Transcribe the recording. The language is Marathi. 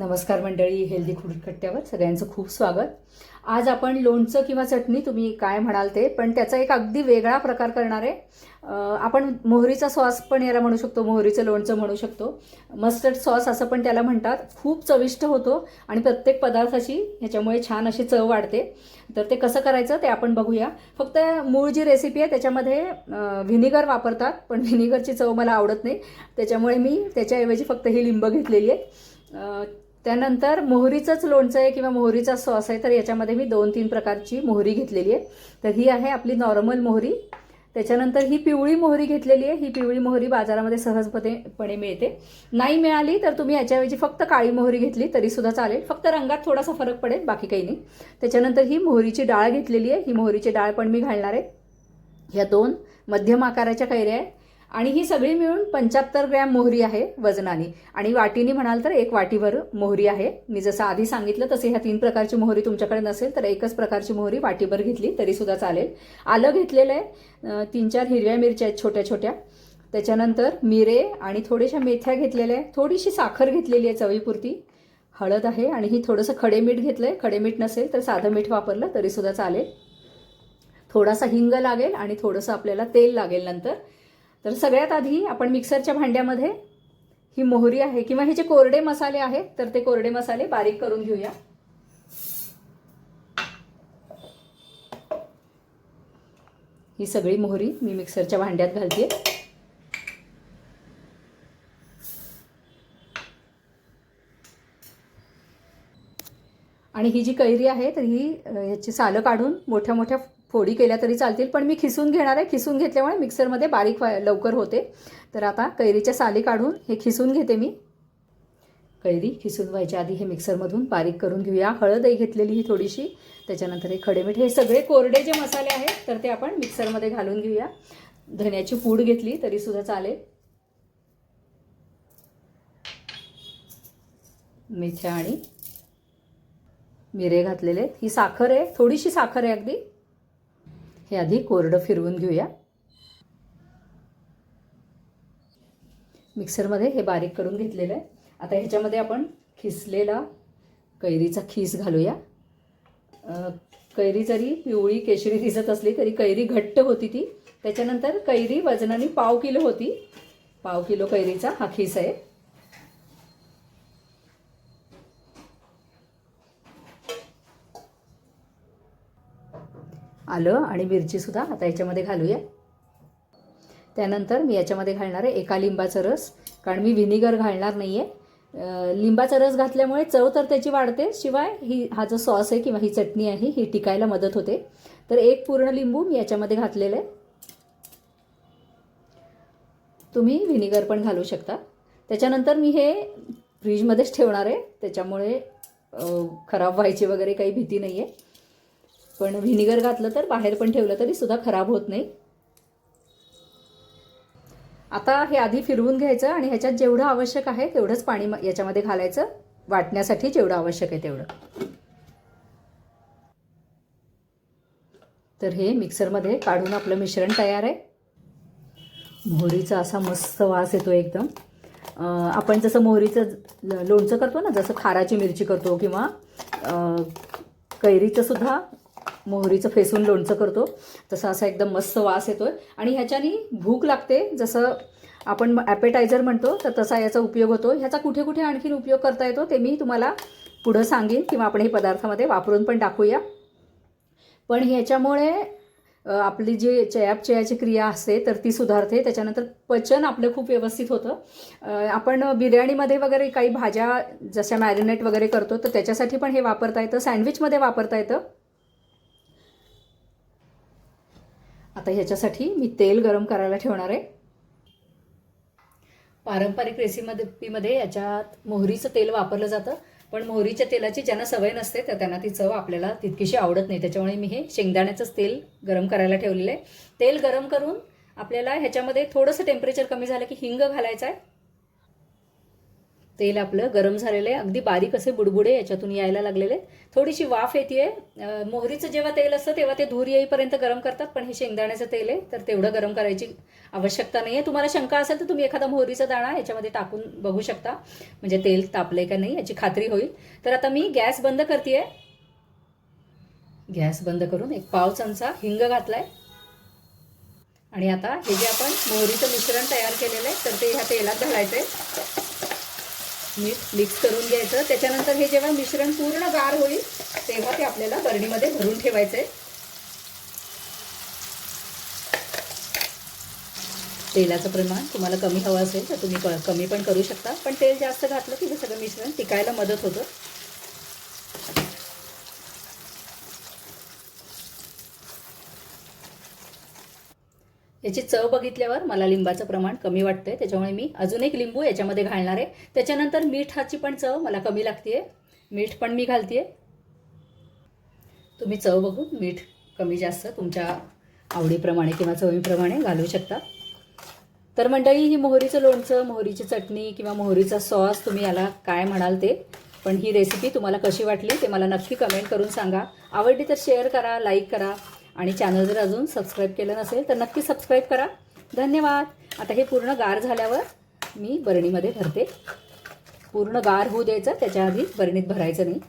नमस्कार मंडळी हेल्दी फूड कट्ट्यावर सगळ्यांचं खूप स्वागत. आज आपण लोणचं किंवा चटणी तुम्ही काय म्हणाल ते पण त्याचा एक अगदी वेगळा प्रकार करणार आहे. आपण मोहरीचा सॉस पण याला म्हणू शकतो मोहरीचं लोणचं म्हणू शकतो. मस्टर्ड सॉस असं पण त्याला म्हणतात. खूप चविष्ट होतो आणि प्रत्येक पदार्थाची ह्याच्यामुळे छान अशी चव वाढते. तर ते कसं करायचं ते आपण बघूया. फक्त मूळ जी रेसिपी आहे त्याच्यामध्ये व्हिनेगर वापरतात पण व्हिनेगरची चव मला आवडत नाही. त्याच्यामुळे मी त्याच्याऐवजी फक्त ही लिंब घेतलेली आहे. त्यानंतर मोहरीचंच लोणचं आहे किंवा मोहरीचा सॉस आहे तर याच्यामध्ये मी दोन तीन प्रकारची मोहरी घेतलेली आहे. तर ही आहे आपली नॉर्मल मोहरी. त्याच्यानंतर ही पिवळी मोहरी घेतलेली आहे. ही पिवळी मोहरी बाजारामध्ये सहजपणेपणे मिळते. नाही मिळाली तर तुम्ही याच्याऐवजी फक्त काळी मोहरी घेतली तरीसुद्धा चालेल. फक्त रंगात थोडासा फरक पडेल बाकी काही नाही. त्याच्यानंतर ही मोहरीची डाळ घेतलेली आहे. ही मोहरीची डाळ पण मी घालणार आहे. ह्या दोन मध्यम आकाराच्या कैऱ्या आहेत. आणि ही सगळी मिळून पंच्याहत्तर ग्रॅम मोहरी आहे वजनाने. आणि वाटीने म्हणाल तर एक वाटीभर मोहरी आहे. मी जसं आधी सांगितलं तसे ह्या तीन प्रकारची मोहरी तुमच्याकडे नसेल तर एकच प्रकारची मोहरी वाटीभर घेतली तरीसुद्धा चालेल. आलं घेतलेलं आहे तीन चार हिरव्या मिरच्या आहेत छोट्या छोट्या त्याच्यानंतर मिरे आणि थोड्याशा मेथ्या घेतलेल्या आहे थोडीशी साखर घेतलेली आहे चवीपुरती. हळद आहे आणि ही थोडंसं खडे मीठ घेतलं आहे खडे मीठ नसेल तर साधं मीठ वापरलं तरीसुद्धा चालेल. थोडासा हिंग लागेल आणि थोडंसं आपल्याला तेल लागेल नंतर. तर सगळ्यात आधी आपण मिक्सरच्या भांड्यामध्ये ही मोहरी आहे किंवा हे जे कोरडे मसाले आहेत तर ते कोरडे मसाले बारीक करून घेऊया. ही सगळी मोहरी मी मिक्सरच्या भांड्यात घालते. आणि ही जी कैरी आहे तर ही याची सालं काढून मोठ्या मोठ्या फोडी केल्या तरी चालतील पण मी खिसून घेणार आहे. खिसून घेतल्यामुळे मिक्सरमध्ये बारीक व्हाय- लवकर होते. तर आता कैरीच्या साली काढून हे खिसून घेते मी. कैरी खिसून व्हायच्या आधी हे मिक्सरमधून बारीक करून घेऊया. हळदही घेतलेली ही थोडीशी. त्याच्यानंतर हे खडेमीठ हे सगळे कोरडे जे मसाले आहेत तर ते आपण मिक्सरमध्ये घालून घेऊया. धन्याची पूड घेतली तरीसुद्धा चालेल. मेथ्या आणि मिरे घातलेले ही साखर आहे. थोडीशी साखर आहे अगदी. हे आधी कोरडं फिरवून घेऊया. मिक्सरमध्ये हे बारीक करून घेतलेलं आहे. आता ह्याच्यामध्ये आपण खिसलेला कैरीचा खीस घालूया. कैरी जरी पिवळी केशरी दिसत असली तरी कैरी घट्ट होती ती. त्याच्यानंतर कैरी वजनाने पाव किलो होती. पाव किलो कैरीचा हा खीस आहे. आलं आणि मिरचीसुद्धा आता याच्यामध्ये घालूया. त्यानंतर मी याच्यामध्ये घालणार आहे एका लिंबाचा रस कारण मी व्हिनेगर घालणार नाही आहे लिंबाचा रस घातल्यामुळे चव तर त्याची वाढते शिवाय ही हा जो सॉस आहे किंवा ही चटणी आहे ही टिकायला मदत होते. तर एक पूर्ण लिंबू मी याच्यामध्ये घातलेलं आहे. तुम्ही व्हिनेगर पण घालू शकता. त्याच्यानंतर मी हे फ्रीजमध्येच ठेवणार आहे. त्याच्यामुळे खराब व्हायची वगैरे काही भीती नाही आहे पण व्हिनेगर घातलं तर बाहेर पण ठेवलं तरी सुद्धा खराब होत नाही. आता हे आधी फिरवून घ्यायचं आणि ह्याच्यात जेवढं आवश्यक आहे तेवढंच पाणी म- याच्यामध्ये घालायचं. वाटण्यासाठी जेवढं आवश्यक आहे तेवढं. तर हे मिक्सरमध्ये काढून आपलं मिश्रण तयार आहे. मोहरीचा असा मस्त वास येतो एकदम. आपण जसं मोहरीचं लोणचं करतो ना जसं खाराची मिरची करतो किंवा कैरीचंसुद्धा कैरीचं सुद्धा मोहरीचं फेसून लोणचं करतो. तसं असा एकदम मस्त वास येतो आहे आणि ह्याच्यानी भूक लागते. जसं आपण ॲपेटायझर म्हणतो तर तसा याचा उपयोग होतो. ह्याचा कुठे कुठे आणखीन उपयोग करता येतो ते मी तुम्हाला पुढं सांगेन किंवा आपण हे पदार्थामध्ये वापरून पण टाकूया पण ह्याच्यामुळे आपली जी चयापचयाची क्रिया असते तर ती सुधारते. त्याच्यानंतर पचन आपलं खूप व्यवस्थित होतं. आपण बिर्याणीमध्ये वगैरे काही भाज्या जशा मॅरिनेट वगैरे करतो तर त्याच्यासाठी पण हे वापरता येतं. सँडविचमध्ये वापरता येतं. आता ह्याच्यासाठी मी तेल गरम करायला ठेवणार आहे. पारंपरिक रेसिपीमध्ये याच्यात मोहरीचं तेल वापरलं जातं पण मोहरीच्या तेलाची ज्यांना सवय नसते तर त्यांना ती चव आपल्याला तितकीशी आवडत नाही. त्याच्यामुळे मी हे शेंगदाण्याचंच तेल गरम करायला ठेवलेलं आहे. तेल गरम करून आपल्याला ह्याच्यामध्ये थोडंसं टेम्परेचर कमी झालं की हिंग घालायचं आहे. तेल आपलं गरम झालेलं आहे. अगदी बारीक असे बुडबुडे याच्यातून यायला लागलेले थोडीशी वाफ येते मोहरीचं जेव्हा तेल असतं तेव्हा ते धूर येईपर्यंत गरम करतात पण हे शेंगदाण्याचं तेल आहे तर तेवढं गरम करायची आवश्यकता नाही आहे तुम्हाला शंका असेल तर तुम्ही एखादा मोहरीचा दाणा याच्यामध्ये टाकून बघू शकता. म्हणजे तेल तापलंय का नाही याची खात्री होईल. तर आता मी गॅस बंद करते गॅस बंद करून एक पाव चमचा हिंग घातलाय. आणि आता हे जे आपण मोहरीचं मिश्रण तयार केलेलं आहे तर ते ह्या तेलात घालायचं आहे मीठ मिक्स करून घ्यायचं. त्याच्यानंतर हे जेव्हा मिश्रण पूर्ण गार होईल तेव्हा ते आपल्याला बरणीमध्ये भरून ठेवायचं आहे तेलाचं प्रमाण तुम्हाला कमी हवं असेल तर तुम्ही कमी पण करू शकता. पण तेल जास्त घातलं की हे सगळं मिश्रण टिकायला मदत होतं. याची चव बघितल्यावर मला लिंबाचं प्रमाण कमी वाटतंय. त्याच्यामुळे मी अजून एक लिंबू याच्यामध्ये घालणार आहे. त्याच्यानंतर मीठाची पण चव मला कमी लागते मीठ पण मी घालते तुम्ही चव बघून मीठ कमी जास्त तुमच्या आवडीप्रमाणे किंवा चवीप्रमाणे घालू शकता. तर मंडळी ही मोहरीचं लोणचं मोहरीची चटणी किंवा मोहरीचा सॉस तुम्ही याला काय म्हणाल ते पण ही रेसिपी तुम्हाला कशी वाटली ते मला नक्की कमेंट करून सांगा. आवडली तर शेअर करा लाईक करा. आणि चॅनल जर अजून सबस्क्राईब केलं नसेल तर नक्की सबस्क्राईब करा. धन्यवाद. आता हे पूर्ण गार झाल्यावर मी बरणीमध्ये भरते पूर्ण गार होऊ द्यायचं त्याच्या आधी बरणीत भरायचं नाही.